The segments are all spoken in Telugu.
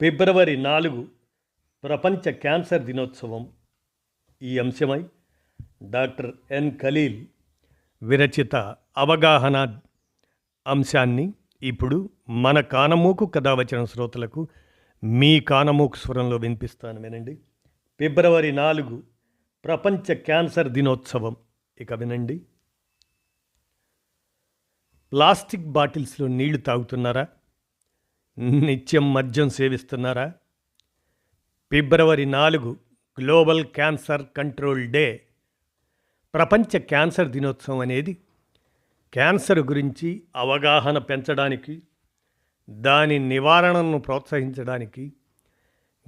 ఫిబ్రవరి నాలుగు ప్రపంచ క్యాన్సర్ దినోత్సవం. ఈ అంశమై డాక్టర్ ఎన్ ఖలీల్ విరచిత అవగాహన అంశాన్ని ఇప్పుడు మన కానమూకు కథ వచ్చిన శ్రోతలకు మీ కానమూకు స్వరంలో వినిపిస్తాను వినండి. ఫిబ్రవరి నాలుగు ప్రపంచ క్యాన్సర్ దినోత్సవం. ఇక వినండి. ప్లాస్టిక్ బాటిల్స్లో నీళ్ళు తాగుతున్నారా? నిత్యం మద్యం సేవిస్తున్నారా? ఫిబ్రవరి నాలుగు గ్లోబల్ క్యాన్సర్ కంట్రోల్ డే. ప్రపంచ క్యాన్సర్ దినోత్సవం అనేది క్యాన్సర్ గురించి అవగాహన పెంచడానికి దాని నివారణను ప్రోత్సహించడానికి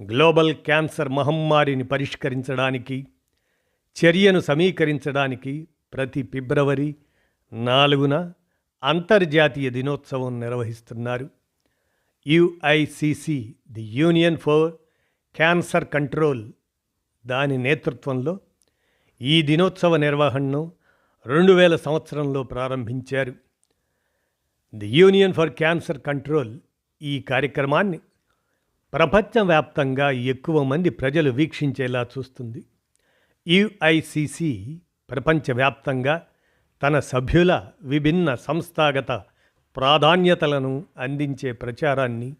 గ్లోబల్ క్యాన్సర్ మహమ్మారిని పరిష్కరించడానికి చర్యను సమీకరించడానికి ప్రతి ఫిబ్రవరి నాలుగున అంతర్జాతీయ దినోత్సవం నిర్వహిస్తున్నారు. UICC the union for cancer control దాని నేతృత్వంలో ఈ దినోత్సవ నిర్వహణను రెండు వేల సంవత్సరంలో ప్రారంభించారు. The union for cancer control ఈ కార్యక్రమాన్ని ప్రపంచవ్యాప్తంగా ఎక్కువ మంది ప్రజలు వీక్షించేలా చూస్తుంది. యుఐసిసి ప్రపంచవ్యాప్తంగా తన సభ్యుల విభిన్న సంస్థాగత ప్రాధాన్యతలను అందించే ప్రచారాన్ని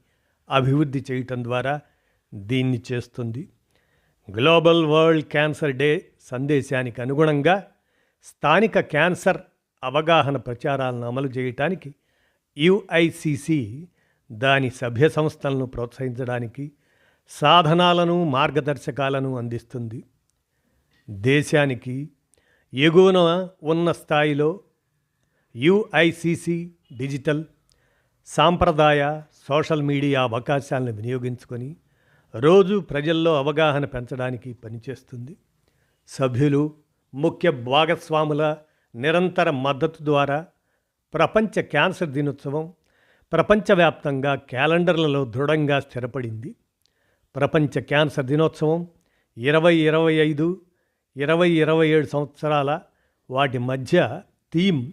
అభివృద్ధి చేయటం ద్వారా దీన్ని చేస్తుంది. గ్లోబల్ వరల్డ్ క్యాన్సర్ డే సందేశానికి అనుగుణంగా స్థానిక క్యాన్సర్ అవగాహన ప్రచారాలను అమలు చేయటానికి యుఐసిసి దాని సభ్య సంస్థలను ప్రోత్సహించడానికి సాధనాలను మార్గదర్శకాలను అందిస్తుంది. దేశానికి ఎగువన ఉన్న స్థాయిలో యుఐసిసి డిజిటల్ సాంప్రదాయ సోషల్ మీడియా అవకాశాలను వినియోగించుకొని రోజు ప్రజల్లో అవగాహన పెంచడానికి పనిచేస్తుంది. సభ్యులు ముఖ్య భాగస్వాముల నిరంతర మద్దతు ద్వారా ప్రపంచ క్యాన్సర్ దినోత్సవం ప్రపంచవ్యాప్తంగా క్యాలెండర్లలో దృఢంగా స్థిరపడింది. ప్రపంచ క్యాన్సర్ దినోత్సవం ఇరవై ఇరవై ఐదు ఇరవై ఇరవై ఏడు సంవత్సరాల వాటి మధ్య థీమ్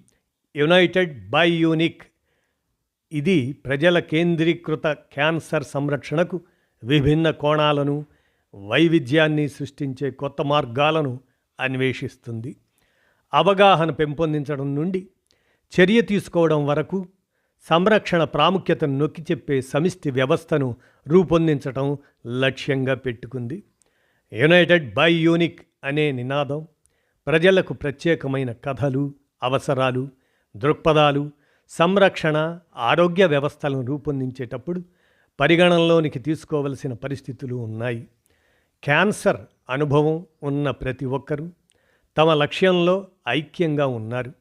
యునైటెడ్ బై యూనిక్. ఇది ప్రజల కేంద్రీకృత క్యాన్సర్ సంరక్షణకు విభిన్న కోణాలను వైవిధ్యాన్ని సృష్టించే కొత్త మార్గాలను అన్వేషిస్తుంది. అవగాహన పెంపొందించడం నుండి చర్య తీసుకోవడం వరకు సంరక్షణ ప్రాముఖ్యతను నొక్కి చెప్పే సమిష్టి వ్యవస్థను రూపొందించడం లక్ష్యంగా పెట్టుకుంది. యునైటెడ్ బై యూనిక్ అనే నినాదం ప్రజలకు ప్రత్యేకమైన కథలు అవసరాలు దృక్పథాలు సంరక్షణ ఆరోగ్య వ్యవస్థలను రూపొందించేటప్పుడు పరిగణనలోనికి తీసుకోవలసిన పరిస్థితులు ఉన్నాయి. క్యాన్సర్ అనుభవం ఉన్న ప్రతి ఒక్కరూ తమ లక్ష్యంలో ఐక్యంగా ఉన్నారు.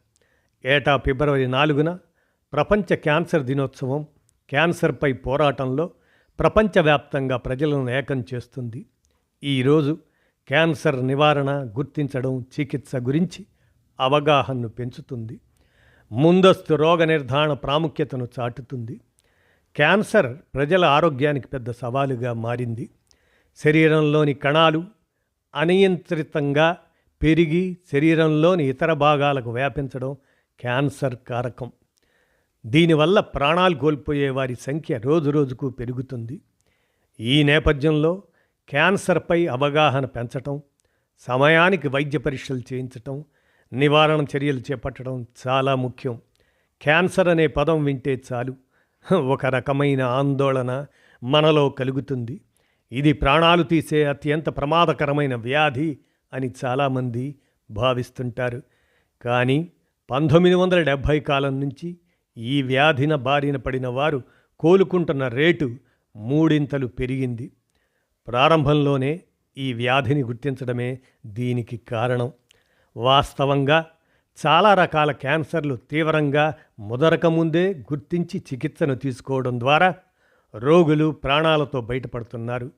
ఏటా ఫిబ్రవరి నాలుగున ప్రపంచ క్యాన్సర్ దినోత్సవం క్యాన్సర్పై పోరాటంలో ప్రపంచవ్యాప్తంగా ప్రజలను ఏకం చేస్తుంది. ఈరోజు క్యాన్సర్ నివారణ గుర్తించడం చికిత్స గురించి అవగాహనను పెంచుతుంది. ముందస్తు రోగ నిర్ధారణ ప్రాముఖ్యతను చాటుతుంది. క్యాన్సర్ ప్రజల ఆరోగ్యానికి పెద్ద సవాలుగా మారింది. శరీరంలోని కణాలు అనియంత్రితంగా పెరిగి శరీరంలోని ఇతర భాగాలకు వ్యాపించడం క్యాన్సర్ కారకం. దీనివల్ల ప్రాణాలు కోల్పోయే వారి సంఖ్య రోజురోజుకు పెరుగుతుంది. ఈ నేపథ్యంలో క్యాన్సర్పై అవగాహన పెంచటం సమయానికి వైద్య పరీక్షలు చేయించటం నివారణ చర్యలు చేపట్టడం చాలా ముఖ్యం. క్యాన్సర్ అనే పదం వింటే చాలు. ఒక రకమైన ఆందోళన మనలో కలుగుతుంది. ఇది ప్రాణాలు తీసే అత్యంత ప్రమాదకరమైన వ్యాధి అని చాలామంది భావిస్తుంటారు. కానీ పంతొమ్మిది వందల డెబ్భై కాలం నుంచి ఈ వ్యాధిన బారిన పడిన వారు కోలుకుంటున్న రేటు మూడింతలు పెరిగింది. ప్రారంభంలోనే ఈ వ్యాధిని గుర్తించడమే దీనికి కారణం. వాస్తవంగా చాలా రకాల క్యాన్సర్లు తీవ్రంగా ముదరక ముందే గుర్తించి చికిత్సను తీసుకోవడం ద్వారా రోగులు ప్రాణాలతో బయటపడుతున్నారు.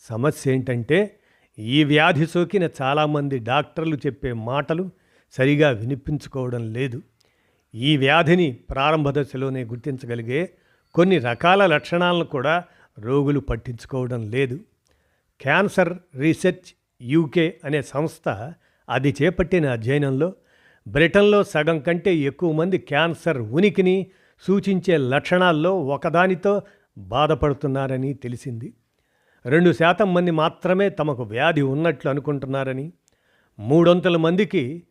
సమస్య ఏంటంటే ఈ వ్యాధి సోకిన చాలామంది డాక్టర్లు చెప్పే మాటలు సరిగా వినిపించుకోవడం లేదు. ఈ వ్యాధిని ప్రారంభ దశలోనే గుర్తించగలిగే కొన్ని రకాల లక్షణాలను కూడా రోగులు పట్టించుకోవడం లేదు. క్యాన్సర్ రీసెర్చ్ యూకే అనే సంస్థ అది చేపట్టిన అధ్యయనంలో బ్రిటన్లో సగం కంటే ఎక్కువ మంది క్యాన్సర్ ఉనికిని సూచించే లక్షణాల్లో ఒకదానితో బాధపడుతున్నారని తెలిసింది. రెండు శాతం మంది మాత్రమే తమకు వ్యాధి ఉన్నట్లు అనుకుంటున్నారని మూడొంతుల మందికి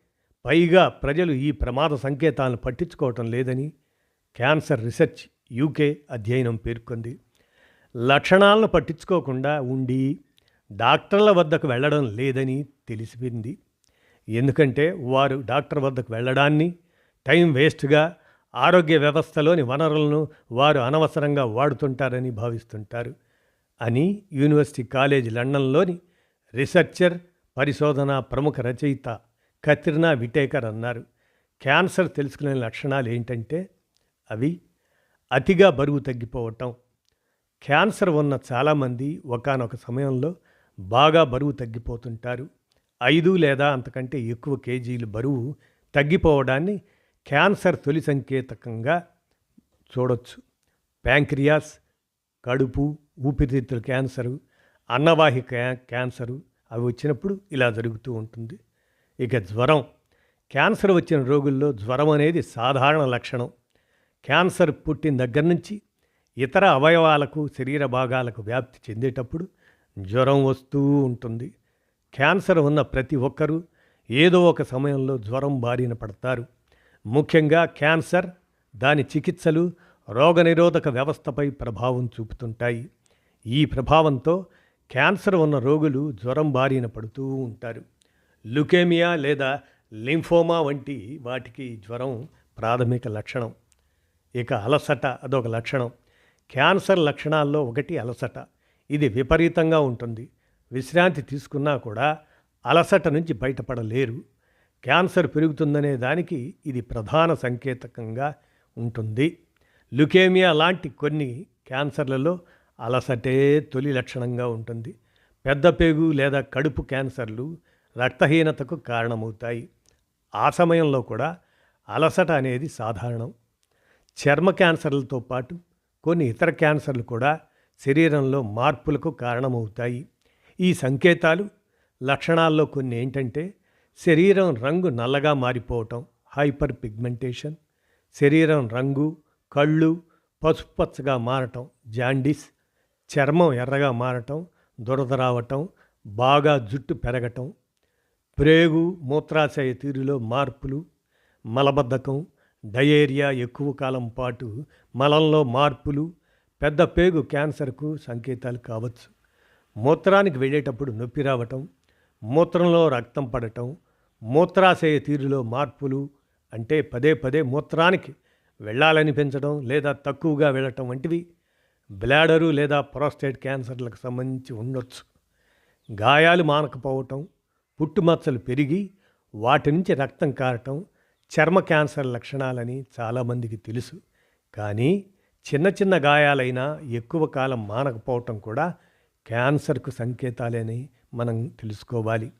పైగా ప్రజలు ఈ ప్రమాద సంకేతాలను పట్టించుకోవటం లేదని క్యాన్సర్ రీసెర్చ్ యూకే అధ్యయనం పేర్కొంది. లక్షణాలను పట్టించుకోకుండా ఉండి డాక్టర్ల వద్దకు వెళ్ళడం లేదని తెలిసింది. ఎందుకంటే వారు డాక్టర్ వద్దకు వెళ్ళడాన్ని టైం వేస్ట్గా ఆరోగ్య వ్యవస్థలోని వనరులను వారు అనవసరంగా వాడుతుంటారని భావిస్తుంటారు అని యూనివర్సిటీ కాలేజ్ లండన్లోని రీసెర్చర్ పరిశోధన ప్రముఖ రచయిత కత్రినా విటేకర్ అన్నారు. క్యాన్సర్ తెలుసుకునే లక్షణాలు ఏంటంటే అవి అతిగా బరువు తగ్గిపోవటం. క్యాన్సర్ ఉన్న చాలామంది ఒకానొక సమయంలో బాగా బరువు తగ్గిపోతుంటారు. ఐదు లేదా అంతకంటే ఎక్కువ కేజీలు బరువు తగ్గిపోవడాన్ని క్యాన్సర్ తొలి సంకేతకంగా చూడొచ్చు. ప్యాంక్రియాస్ కడుపు ఊపిరితిత్తుల క్యాన్సరు అన్నవాహి క్యా క్యాన్సరు అవి వచ్చినప్పుడు ఇలా జరుగుతూ ఉంటుంది. ఇక జ్వరం. క్యాన్సర్ వచ్చిన రోగుల్లో జ్వరం అనేది సాధారణ లక్షణం. క్యాన్సర్ పుట్టిన దగ్గర నుంచి ఇతర అవయవాలకు శరీర భాగాలకు వ్యాప్తి చెందేటప్పుడు జ్వరం వస్తూ ఉంటుంది. క్యాన్సర్ ఉన్న ప్రతి ఒక్కరూ ఏదో ఒక సమయంలో జ్వరం బారిన పడతారు. ముఖ్యంగా క్యాన్సర్ దాని చికిత్సలు రోగనిరోధక వ్యవస్థపై ప్రభావం చూపుతుంటాయి. ఈ ప్రభావంతో క్యాన్సర్ ఉన్న రోగులు జ్వరం బారిన పడుతూ ఉంటారు. లుకేమియా లేదా లింఫోమా వంటి వాటికి జ్వరం ప్రాథమిక లక్షణం. ఇక అలసట అదొక లక్షణం. క్యాన్సర్ లక్షణాల్లో ఒకటి అలసట. ఇది విపరీతంగా ఉంటుంది. విశ్రాంతి తీసుకున్నా కూడా అలసట నుంచి బయటపడలేరు. క్యాన్సర్ పెరుగుతుందనే దానికి ఇది ప్రధాన సంకేతకంగా ఉంటుంది. లుకేమియా లాంటి కొన్ని క్యాన్సర్లలో అలసటే తొలి లక్షణంగా ఉంటుంది. పెద్ద పేగు లేదా కడుపు క్యాన్సర్లు రక్తహీనతకు కారణమవుతాయి. ఆ సమయంలో కూడా అలసట అనేది సాధారణం. చర్మ క్యాన్సర్లతో పాటు కొన్ని ఇతర క్యాన్సర్లు కూడా శరీరంలో మార్పులకు కారణమవుతాయి. ఈ సంకేతాలు లక్షణాల్లో కొన్ని ఏంటంటే శరీరం రంగు నల్లగా మారిపోవటం హైపర్ పిగ్మెంటేషన్ శరీరం రంగు కళ్ళు పసుపచ్చగా మారటం జాండీస్ చర్మం ఎర్రగా మారటం దురద రావటం బాగా జుట్టు పెరగటం ప్రేగు మూత్రాశయ తీరులో మార్పులు మలబద్ధకం డయేరియా ఎక్కువ కాలం పాటు మలంలో మార్పులు పెద్ద పేగు క్యాన్సర్కు సంకేతాలు కావచ్చు. మూత్రానికి వెళ్ళేటప్పుడు నొప్పి రావటం మూత్రంలో రక్తం పడటం మూత్రాశయ తీరులో మార్పులు అంటే పదే పదే మూత్రానికి వెళ్ళాలనిపించడం లేదా తక్కువగా వెళ్ళటం వంటివి బ్లాడరు లేదా ప్రోస్టేట్ క్యాన్సర్లకు సంబంధించి ఉండొచ్చు. గాయాలు మానకపోవటం పుట్టుమచ్చలు పెరిగి వాటి నుంచి రక్తం కారటం చర్మ క్యాన్సర్ లక్షణాలని చాలామందికి తెలుసు. కానీ చిన్న చిన్న గాయాలైనా ఎక్కువ కాలం మానకపోవటం కూడా క్యాన్సర్కు సంకేతాలేని మనం తెలుసుకోవాలి.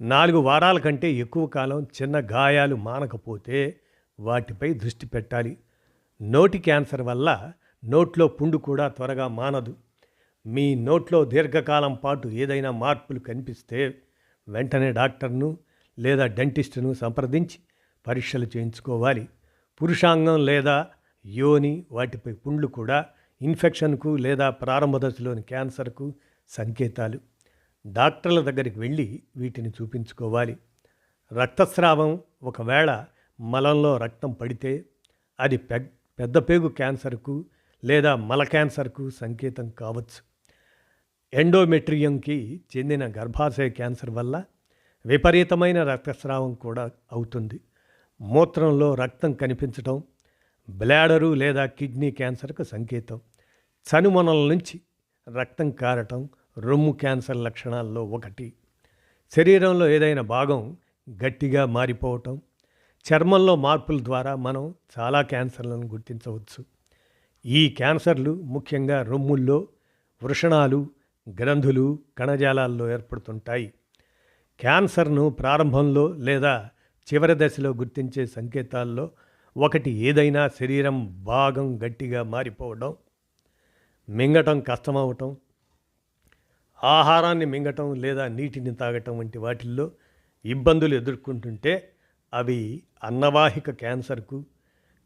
నాలుగు వారాల కంటే ఎక్కువ కాలం చిన్న గాయాలు మానకపోతే వాటిపై దృష్టి పెట్టాలి. నోటి క్యాన్సర్ వల్ల నోట్లో పుండు కూడా త్వరగా మానదు. మీ నోట్లో దీర్ఘకాలం పాటు ఏదైనా మార్పులు కనిపిస్తే వెంటనే డాక్టర్ను లేదా డెంటిస్టును సంప్రదించి పరీక్షలు చేయించుకోవాలి. పురుషాంగం లేదా యోని వాటిపై పుండ్లు కూడా ఇన్ఫెక్షన్కు లేదా ప్రారంభ దశలోని క్యాన్సర్కు సంకేతాలు. డాక్టర్ల దగ్గరికి వెళ్ళి వీటిని చూపించుకోవాలి. రక్తస్రావం ఒకవేళ మలంలో రక్తం పడితే అది పె పెద్ద పేగు క్యాన్సర్కు లేదా మల క్యాన్సర్కు సంకేతం కావచ్చు. ఎండోమెట్రియంకి చెందిన గర్భాశయ క్యాన్సర్ వల్ల విపరీతమైన రక్తస్రావం కూడా అవుతుంది. మూత్రంలో రక్తం కనిపించటం బ్లాడరు లేదా కిడ్నీ క్యాన్సర్కు సంకేతం. చనుమొనల నుంచి రక్తం కారటం రొమ్ము క్యాన్సర్ లక్షణాల్లో ఒకటి. శరీరంలో ఏదైనా భాగం గట్టిగా మారిపోవటం. చర్మంలో మార్పుల ద్వారా మనం చాలా క్యాన్సర్లను గుర్తించవచ్చు. ఈ క్యాన్సర్లు ముఖ్యంగా రొమ్ముల్లో వృషణాలు గ్రంథులు కణజాలాల్లో ఏర్పడుతుంటాయి. క్యాన్సర్ను ప్రారంభంలో లేదా చివరి దశలో గుర్తించే సంకేతాల్లో ఒకటి ఏదైనా శరీరం భాగం గట్టిగా మారిపోవడం మింగటం కష్టమవటం ఆహారాన్ని మింగటం లేదా నీటిని తాగటం వంటి వాటిల్లో ఇబ్బందులు ఎదుర్కొంటుంటే అవి అన్నవాహిక క్యాన్సర్కు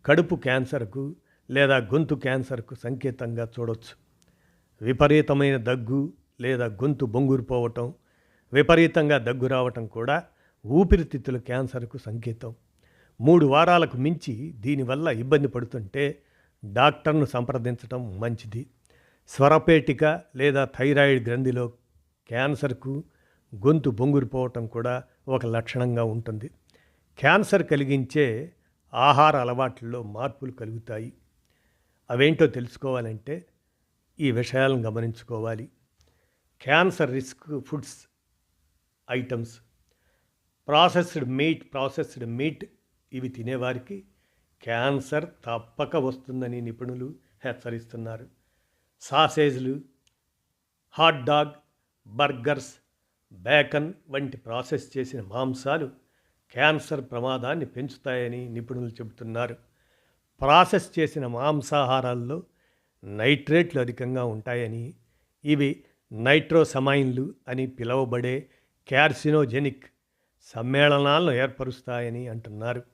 కడుపు క్యాన్సర్కు లేదా గొంతు క్యాన్సర్కు సంకేతంగా చూడవచ్చు విపరీతమైన దగ్గు లేదా గొంతు బొంగురుపోవటం విపరీతంగా దగ్గు రావటం కూడా ఊపిరితిత్తుల క్యాన్సర్కు సంకేతం. మూడు వారాలకు మించి దీనివల్ల ఇబ్బంది పడుతుంటే డాక్టర్ను సంప్రదించడం మంచిది. స్వరపేటిక లేదా థైరాయిడ్ గ్రంథిలో క్యాన్సర్కు గొంతు బొంగురిపోవటం కూడా ఒక లక్షణంగా ఉంటుంది. క్యాన్సర్ కలిగించే ఆహార అలవాట్లలో మార్పులు కలుగుతాయి. అవేంటో తెలుసుకోవాలంటే ఈ విషయాలను గమనించుకోవాలి. Cancer risk foods items. Processed meat processed meat ఇవి తినేవారికి క్యాన్సర్ తప్పక వస్తుందని నిపుణులు హెచ్చరిస్తున్నారు. సాసేజ్లు హాట్ డాగ్ బర్గర్స్ బేకన్ వంటి ప్రాసెస్ చేసిన మాంసాలు క్యాన్సర్ ప్రమాదాన్ని పెంచుతాయని నిపుణులు చెబుతున్నారు. ప్రాసెస్ చేసిన మాంసాహారాల్లో నైట్రేట్లు అధికంగా ఉంటాయని ఇవి నైట్రోసమైన్లు అని పిలువబడే క్యార్సినోజెనిక్ సమ్మేళనాలను ఏర్పరుస్తాయని అంటున్నారు.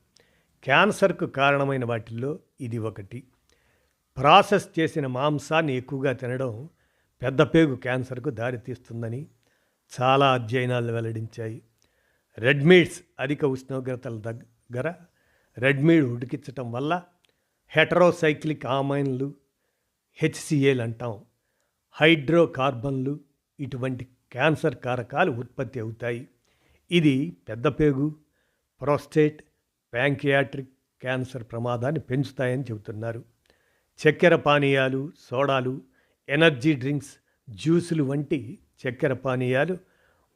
క్యాన్సర్కు కారణమైన వాటిల్లో ఇది ఒకటి. ప్రాసెస్ చేసిన మాంసాన్ని ఎక్కువగా తినడం పెద్ద పేగు క్యాన్సర్కు దారితీస్తుందని చాలా అధ్యయనాలు వెల్లడించాయి. రెడ్ మీట్స్ అధిక ఉష్ణోగ్రతల దగ్గర రెడ్ మీడ్ ఉడికించటం వల్ల హెటరోసైక్లిక్ ఆమైన్లు హెచ్సిఏలు అంటాం. హైడ్రోకార్బన్లు ఇటువంటి క్యాన్సర్ కారకాలు ఉత్పత్తి అవుతాయి. ఇది పెద్దపేగు ప్రోస్టేట్ ప్యాంకియాట్రిక్ క్యాన్సర్ ప్రమాదాన్ని పెంచుతాయని చెబుతున్నారు. చక్కెర పానీయాలు సోడాలు ఎనర్జీ డ్రింక్స్ జ్యూసులు వంటి చక్కెర పానీయాలు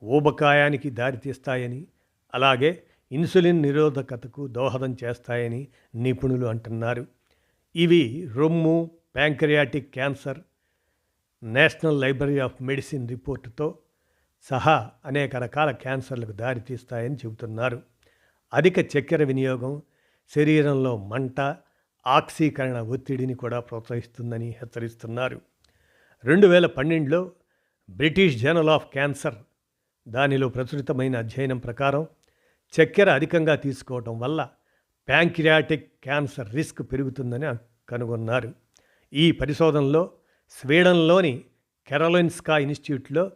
ఊబకాయానికి దారితీస్తాయని అలాగే ఇన్సులిన్ నిరోధకతకు దోహదం చేస్తాయని నిపుణులు అంటున్నారు. ఇవి రొమ్ము pancreatic cancer national library of medicine రిపోర్టుతో సహా అనేక రకాల క్యాన్సర్లకు దారితీస్తాయని చెబుతున్నారు. అధిక చక్కెర వినియోగం శరీరంలో మంట ఆక్సీకరణ ఒత్తిడిని కూడా ప్రోత్సహిస్తుందని హెచ్చరిస్తున్నారు. రెండు వేల పన్నెండులో బ్రిటిష్ జర్నల్ ఆఫ్ క్యాన్సర్ దానిలో ప్రచురితమైన అధ్యయనం ప్రకారం చక్కెర అధికంగా తీసుకోవటం వల్ల ప్యాంక్రియాటిక్ క్యాన్సర్ రిస్క్ పెరుగుతుందని కనుగొన్నారు. ఈ పరిశోధనలో స్వీడన్లోని కెరలిన్స్కా ఇన్స్టిట్యూట్లో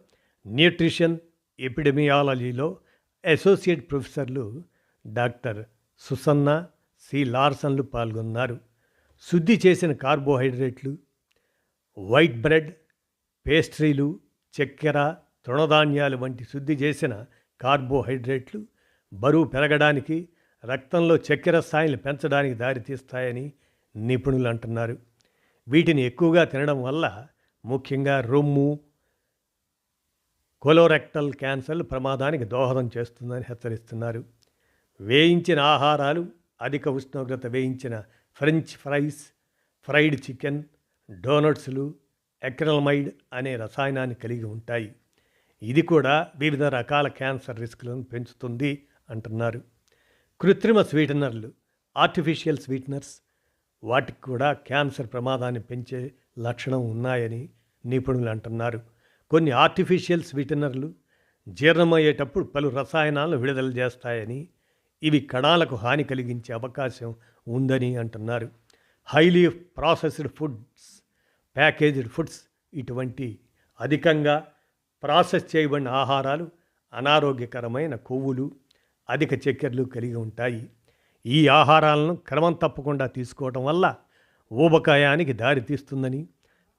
nutrition ఎపిడమియాలజీలో associate professors doctor Susanna C. లార్సన్లు పాల్గొన్నారు. శుద్ధి చేసిన కార్బోహైడ్రేట్లు వైట్ బ్రెడ్ పేస్ట్రీలు చక్కెర తృణధాన్యాలు వంటి శుద్ధి చేసిన కార్బోహైడ్రేట్లు బరువు పెరగడానికి రక్తంలో చక్కెర స్థాయిని పెంచడానికి దారితీస్తాయని నిపుణులు అంటున్నారు. వీటిని ఎక్కువగా తినడం వల్ల ముఖ్యంగా రొమ్ము కొలోరెక్టల్ క్యాన్సర్ ప్రమాదానికి దోహదం చేస్తుందని హెచ్చరిస్తున్నారు. వేయించిన ఆహారాలు అధిక ఉష్ణోగ్రత వేయించిన ఫ్రెంచ్ ఫ్రైస్ ఫ్రైడ్ చికెన్ డోనట్స్లు ఎక్రలమైడ్ అనే రసాయనాన్ని కలిగి ఉంటాయి. ఇది కూడా వివిధ రకాల క్యాన్సర్ రిస్క్లను పెంచుతుంది అంటున్నారు. కృత్రిమ స్వీటనర్లు ఆర్టిఫిషియల్ స్వీటనర్స్ వాటికి కూడా క్యాన్సర్ ప్రమాదాన్ని పెంచే లక్షణం ఉన్నాయని నిపుణులు అంటున్నారు. కొన్ని ఆర్టిఫిషియల్ స్వీటనర్లు జీర్ణమయ్యేటప్పుడు పలు రసాయనాలను విడుదల చేస్తాయని ఇవి కణాలకు హాని కలిగించే అవకాశం ఉందని అంటున్నారు. Highly processed foods packaged foods ఇటువంటి అధికంగా ప్రాసెస్ చేయబడిన ఆహారాలు అనారోగ్యకరమైన కొవ్వులు అధిక చక్కెరలు కలిగి ఉంటాయి. ఈ ఆహారాలను క్రమం తప్పకుండా తీసుకోవటం వల్ల ఊబకాయానికి దారితీస్తుందని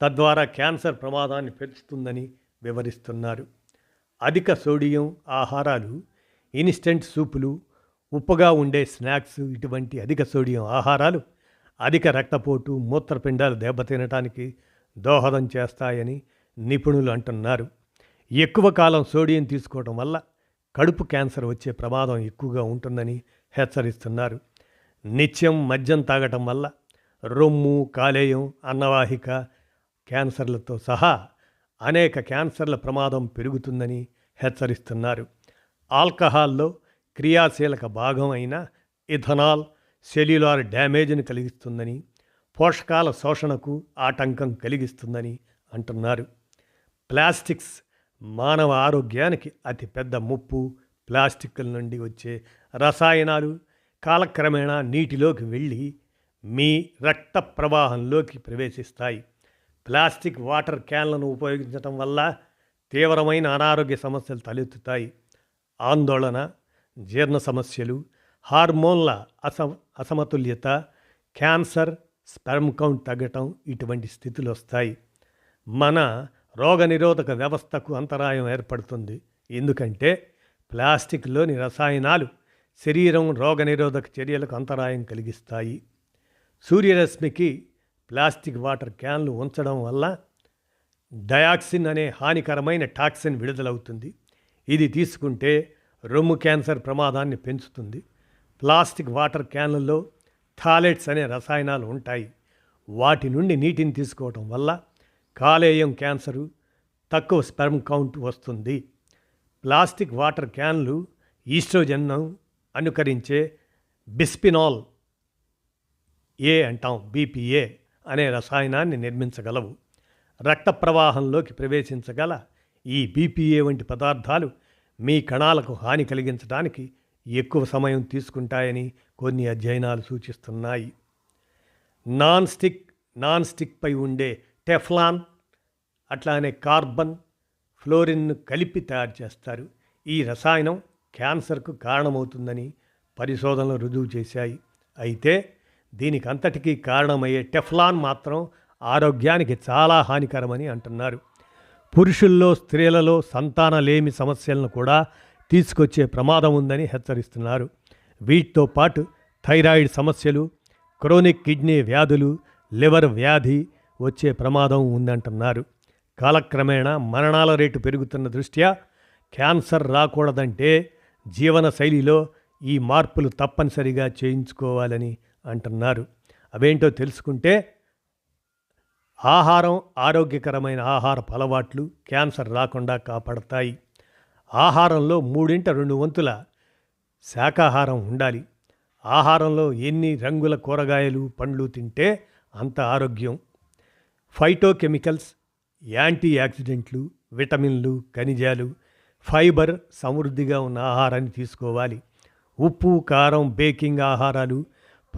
తద్వారా క్యాన్సర్ ప్రమాదాన్ని పెంచుతుందని వివరిస్తున్నారు. అధిక సోడియం ఆహారాలు ఇన్స్టెంట్ సూపులు ఉప్పుగా ఉండే స్నాక్స్ ఇటువంటి అధిక సోడియం ఆహారాలు అధిక రక్తపోటు మూత్రపిండాలు దెబ్బతినటానికి దోహదం చేస్తాయని నిపుణులు అంటున్నారు. ఎక్కువ కాలం సోడియం తీసుకోవడం వల్ల కడుపు క్యాన్సర్ వచ్చే ప్రమాదం ఎక్కువగా ఉంటుందని హెచ్చరిస్తున్నారు. నిత్యం మద్యం తాగటం వల్ల రొమ్ము కాలేయం అన్నవాహిక క్యాన్సర్లతో సహా అనేక క్యాన్సర్ల ప్రమాదం పెరుగుతుందని హెచ్చరిస్తున్నారు. ఆల్కహాల్లో క్రియాశీలక భాగం అయిన ఇథనాల్ సెల్యులార్ డ్యామేజ్ని కలిగిస్తుందని పోషకాల శోషణకు ఆటంకం కలిగిస్తుందని అంటున్నారు. ప్లాస్టిక్స్ మానవ ఆరోగ్యానికి అతిపెద్ద ముప్పు. ప్లాస్టిక్ల నుండి వచ్చే రసాయనాలు కాలక్రమేణా నీటిలోకి వెళ్ళి మీ రక్త ప్రవాహంలోకి ప్రవేశిస్తాయి. ప్లాస్టిక్ వాటర్ క్యాన్లను ఉపయోగించటం వల్ల తీవ్రమైన అనారోగ్య సమస్యలు తలెత్తుతాయి. ఆందోళన జీర్ణ సమస్యలు హార్మోన్ల అస అసమతుల్యత క్యాన్సర్ స్పెర్మ్ కౌంట్ తగ్గటం ఇటువంటి స్థితులు వస్తాయి. మన రోగనిరోధక వ్యవస్థకు అంతరాయం ఏర్పడుతుంది. ఎందుకంటే ప్లాస్టిక్లోని రసాయనాలు శరీరం రోగనిరోధక చర్యలకు అంతరాయం కలిగిస్తాయి. సూర్యరశ్మికి ప్లాస్టిక్ వాటర్ క్యాన్లు ఉంచడం వల్ల డయాక్సిన్ అనే హానికరమైన టాక్సిన్ విడుదలవుతుంది. ఇది తీసుకుంటే రొమ్ము క్యాన్సర్ ప్రమాదాన్ని పెంచుతుంది. ప్లాస్టిక్ వాటర్ క్యాన్లలో థాలెట్స్ అనే రసాయనాలు ఉంటాయి. వాటి నుండి నీటిని తీసుకోవటం వల్ల కాలేయం క్యాన్సరు తక్కువ స్పెర్మ్ కౌంట్ వస్తుంది. ప్లాస్టిక్ వాటర్ క్యాన్లు ఈస్ట్రోజన్ను అనుకరించే బిస్పినాల్ ఏ అంటాం బీపీఏ అనే రసాయనాన్ని నిర్మించగలవు. రక్త ప్రవాహంలోకి ప్రవేశించగల ఈ బీపీఏ వంటి పదార్థాలు మీ కణాలకు హాని కలిగించడానికి ఎక్కువ సమయం తీసుకుంటాయని కొన్ని అధ్యయనాలు సూచిస్తున్నాయి. నాన్ స్టిక్ నాన్ స్టిక్పై ఉండే టెఫ్లాన్ అట్లానే కార్బన్ ఫ్లోరిన్ను కలిపి తయారు చేస్తారు. ఈ రసాయనం క్యాన్సర్కు కారణమవుతుందని పరిశోధనలు రుజువు చేశాయి. అయితే దీనికి అంతటికీ కారణమయ్యే టెఫ్లాన్ మాత్రం ఆరోగ్యానికి చాలా హానికరమని అంటున్నారు. పురుషుల్లో స్త్రీలలో సంతానలేమి సమస్యలను కూడా తీసుకొచ్చే ప్రమాదం ఉందని హెచ్చరిస్తున్నారు. వీటితో పాటు థైరాయిడ్ సమస్యలు క్రోనిక్ కిడ్నీ వ్యాధులు లివర్ వ్యాధి వచ్చే ప్రమాదం ఉందంటున్నారు. కాలక్రమేణా మరణాల రేటు పెరుగుతున్న దృష్ట్యా క్యాన్సర్ రాకూడదంటే జీవన శైలిలో ఈ మార్పులు తప్పనిసరిగా చేయించుకోవాలని అంటున్నారు. అవేంటో తెలుసుకుంటే ఆహారం ఆరోగ్యకరమైన ఆహారపు అలవాట్లు క్యాన్సర్ రాకుండా కాపాడతాయి. ఆహారంలో మూడింట రెండు వంతుల శాకాహారం ఉండాలి. ఆహారంలో ఎన్ని రంగుల కూరగాయలు పండ్లు తింటే అంత ఆరోగ్యం. ఫైటోకెమికల్స్ యాంటీ యాక్సిడెంట్లు విటమిన్లు ఖనిజాలు ఫైబర్ సమృద్ధిగా ఉన్న ఆహారాన్ని తీసుకోవాలి. ఉప్పు కారం బేకింగ్ ఆహారాలు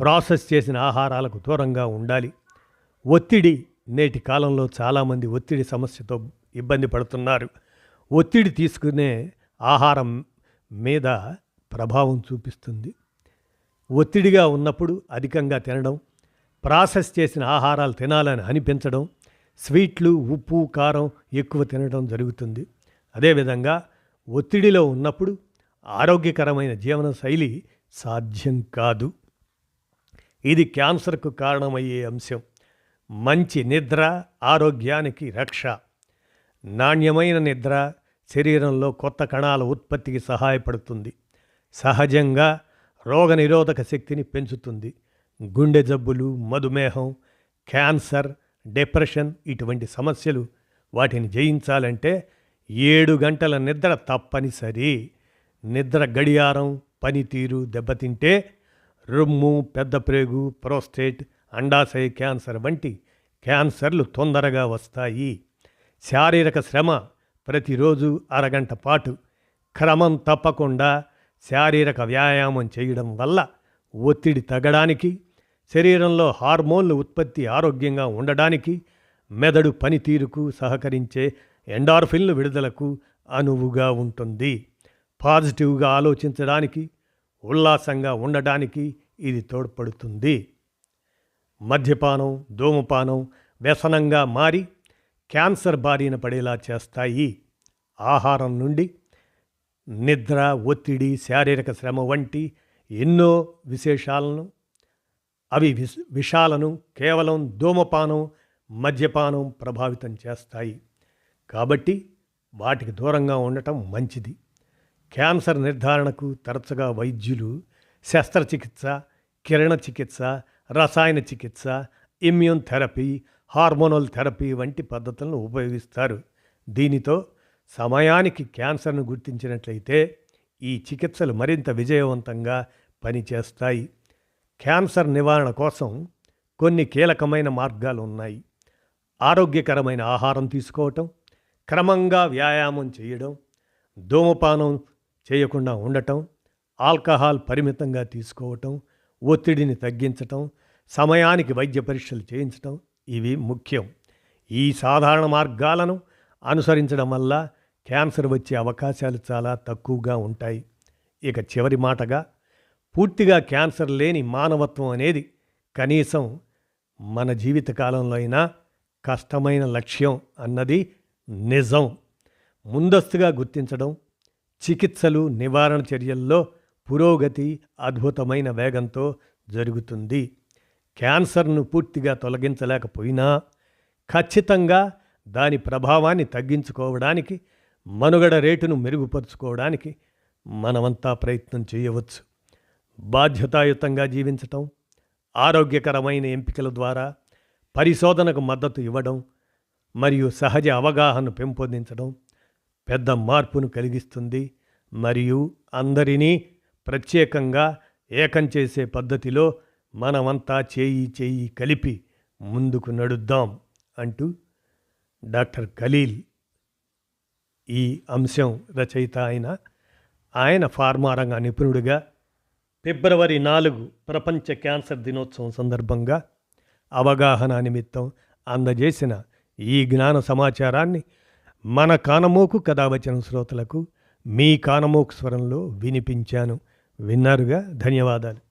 ప్రాసెస్ చేసిన ఆహారాలకు దూరంగా ఉండాలి. ఒత్తిడి నేటి కాలంలో చాలామంది ఒత్తిడి సమస్యతో ఇబ్బంది పడుతున్నారు. ఒత్తిడి తీసుకునే ఆహారం మీద ప్రభావం చూపిస్తుంది. ఒత్తిడిగా ఉన్నప్పుడు అధికంగా తినడం ప్రాసెస్ చేసిన ఆహారాలు తినాలని అనిపించడం స్వీట్లు ఉప్పు కారం ఎక్కువ తినడం జరుగుతుంది. అదేవిధంగా ఒత్తిడిలో ఉన్నప్పుడు ఆరోగ్యకరమైన జీవన శైలి సాధ్యం కాదు. ఇది క్యాన్సర్కు కారణమయ్యే అంశం. మంచి నిద్ర ఆరోగ్యానికి రక్ష. నాణ్యమైన నిద్ర శరీరంలో కొత్త కణాల ఉత్పత్తికి సహాయపడుతుంది. సహజంగా రోగనిరోధక శక్తిని పెంచుతుంది. గుండె జబ్బులు మధుమేహం క్యాన్సర్ డిప్రెషన్ ఇటువంటి సమస్యలు వాటిని జయించాలంటే ఏడు గంటల నిద్ర తప్పనిసరి. నిద్ర గడియారం పనితీరు దెబ్బతింటే రొమ్ము పెద్ద ప్రేగు ప్రోస్టేట్ అండాశయ క్యాన్సర్ వంటి క్యాన్సర్లు తొందరగా వస్తాయి. శారీరక శ్రమ ప్రతిరోజు అరగంట పాటు క్రమం తప్పకుండా శారీరక వ్యాయామం చేయడం వల్ల ఒత్తిడి తగ్గడానికి శరీరంలో హార్మోన్లు ఉత్పత్తి ఆరోగ్యంగా ఉండడానికి మెదడు పనితీరుకు సహకరించే ఎండార్ఫిన్లు విడుదలకు అనువుగా ఉంటుంది. పాజిటివ్గా ఆలోచించడానికి ఉల్లాసంగా ఉండడానికి ఇది తోడ్పడుతుంది. మద్యపానం ధూమపానం వ్యసనంగా మారి క్యాన్సర్ బారిన పడేలా చేస్తాయి. ఆహారం నుండి నిద్ర ఒత్తిడి శారీరక శ్రమ వంటి ఎన్నో విశేషాలను అవి విష విషాలను కేవలం ధూమపానం మద్యపానం ప్రభావితం చేస్తాయి. కాబట్టి వాటికి దూరంగా ఉండటం మంచిది. క్యాన్సర్ నిర్ధారణకు తరచుగా వైద్యులు శస్త్రచికిత్స కిరణ చికిత్స రసాయన చికిత్స ఇమ్యూన్ థెరపీ హార్మోనల్ థెరపీ వంటి పద్ధతులను ఉపయోగిస్తారు. దీనితో సమయానికి క్యాన్సర్ను గుర్తించినట్లయితే ఈ చికిత్సలు మరింత విజయవంతంగా పనిచేస్తాయి. క్యాన్సర్ నివారణ కోసం కొన్ని కీలకమైన మార్గాలు ఉన్నాయి. ఆరోగ్యకరమైన ఆహారం తీసుకోవటం క్రమంగా వ్యాయామం చేయడం ధూమపానం చేయకుండా ఉండటం ఆల్కహాల్ పరిమితంగా తీసుకోవటం ఒత్తిడిని తగ్గించటం సమయానికి వైద్య పరీక్షలు చేయించడం ఇవి ముఖ్యం. ఈ సాధారణ మార్గాలను అనుసరించడం వల్ల క్యాన్సర్ వచ్చే అవకాశాలు చాలా తక్కువగా ఉంటాయి. ఇక చివరి మాటగా పూర్తిగా క్యాన్సర్ లేని మానవత్వం అనేది కనీసం మన జీవితకాలంలో అయినా కష్టమైన లక్ష్యం అన్నది నిజం. ముందస్తుగా గుర్తించడం చికిత్సలు నివారణ చర్యల్లో పురోగతి అద్భుతమైన వేగంతో జరుగుతుంది. క్యాన్సర్ను పూర్తిగా తొలగించలేకపోయినా ఖచ్చితంగా దాని ప్రభావాన్ని తగ్గించుకోవడానికి మనుగడ రేటును మెరుగుపరుచుకోవడానికి మనమంతా ప్రయత్నం చేయవచ్చు. బాధ్యతాయుతంగా జీవించటం ఆరోగ్యకరమైన ఎంపికల ద్వారా పరిశోధనకు మద్దతు ఇవ్వడం మరియు సహజ అవగాహన పెంపొందించడం పెద్ద మార్పును కలిగిస్తుంది. మరియు అందరినీ ప్రత్యేకంగా ఏకం చేసే పద్ధతిలో మనమంతా చేయి చేయి కలిపి ముందుకు నడుద్దాం అంటూ డాక్టర్ ఖలీల్ ఈ అంశం రచయిత ఆయన ఆయన ఫార్మా రంగ నిపుణుడిగా ఫిబ్రవరి నాలుగు ప్రపంచ క్యాన్సర్ దినోత్సవం సందర్భంగా అవగాహన నిమిత్తం అందజేసిన ఈ జ్ఞాన సమాచారాన్ని మన కానమోకు కథావచన శ్రోతలకు మీ కానమోకు స్వరంలో వినిపించాను. విన్నారుగా? ధన్యవాదాలు.